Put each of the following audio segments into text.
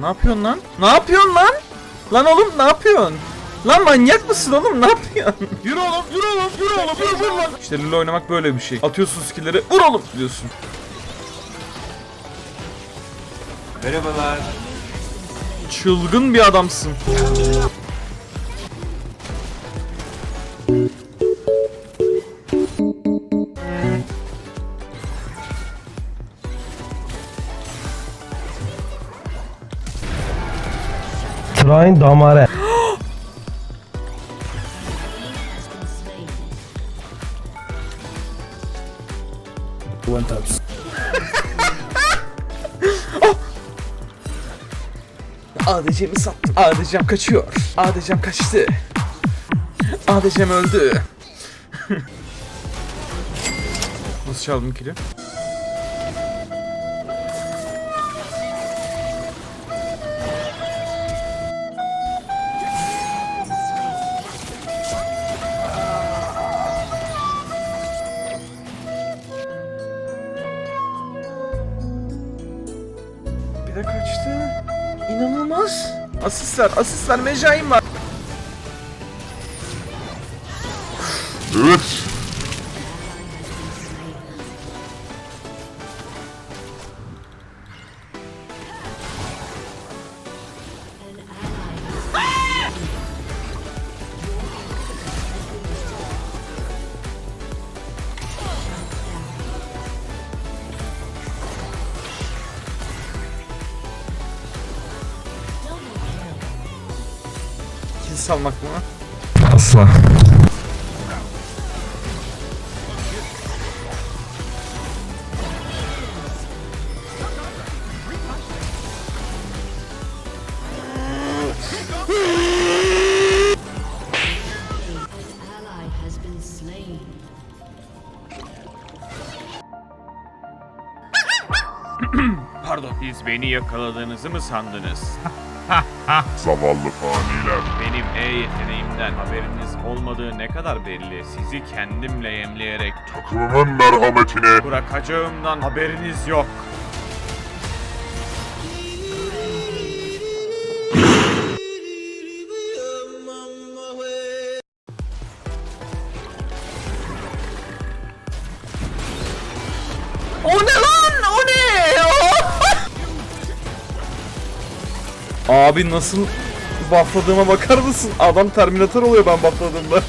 Ne yapıyorsun lan? Ne yapıyorsun lan? Lan oğlum ne yapıyorsun? Lan manyak mısın oğlum ne yapıyorsun? Yürü oğlum yürü oğlum yürü oğlum yürü vur lan. İşte LoL oynamak böyle bir şey. Atıyorsun skill'leri vur oğlum diyorsun. Merhabalar. Çılgın bir adamsın. Train damare. ADC'mi sattım. ADC'm kaçıyor. ADC'm kaçtı. ADC'm öldü. Nasıl çaldım kili? Bir de kaçtı. İnanılmaz. Asistler, asistler, mecaim var. Evet. Salmak mı? Asla. Pardon. Siz beni yakaladığınızı mı sandınız? Zavallı faniler. Benim E yeteneğimden haberiniz olmadığı ne kadar belli. Sizi kendimle yemleyerek Takımımın merhametine bırakacağımdan haberiniz yok. O ne Abi nasıl buffladığıma bakar mısın? Adam Terminator oluyor ben buffladığımda.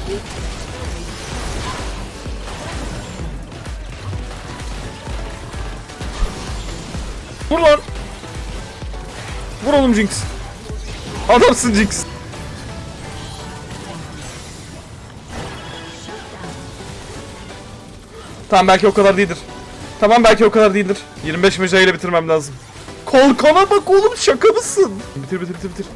Vur lan. Vur oğlum Jinx. Adamsın Jinx. Tamam belki o kadar değildir. Tamam belki o kadar değildir. 25 meca bitirmem lazım. Kalkana bak oğlum şaka mısın? Bitir bitir bitir bitir.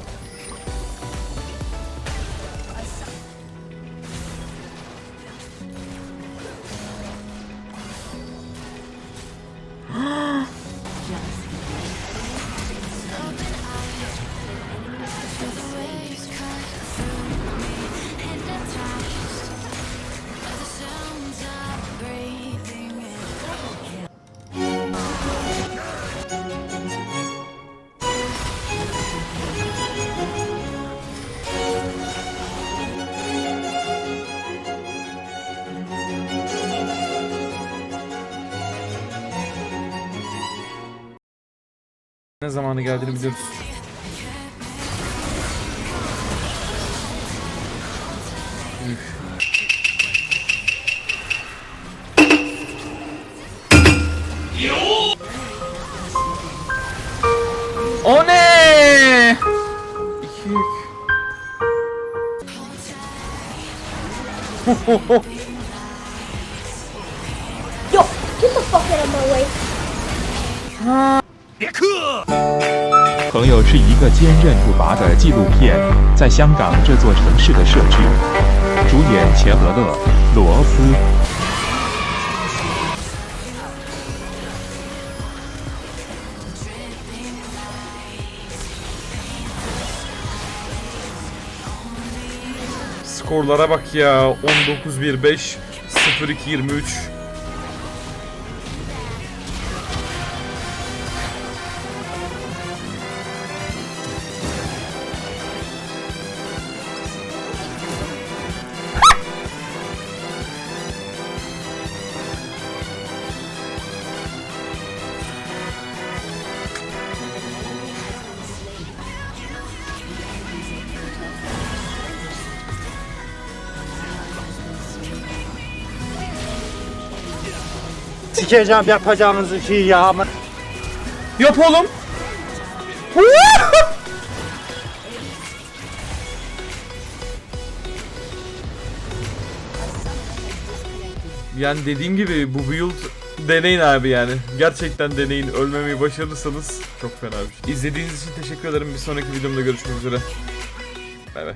Ne zamanı geldiğini biliyoruz. Üf. O ne? İki yük. Yo, get the fuck out of my way. 朋友是一个坚韧不拔的纪录片，在香港这座城市的设置，主演钱德勒、罗斯。 Skorlara bak ya. 19-1-5, 0-2-23. Sikeceğim yapacağınız şeyi ya. Yap oğlum. yani dediğim gibi bu build deneyin abi yani. Gerçekten deneyin. Ölmemeyi başarırsanız çok fena bir şey. İzlediğiniz için teşekkür ederim. Bir sonraki videomda görüşmek üzere. Bay bay.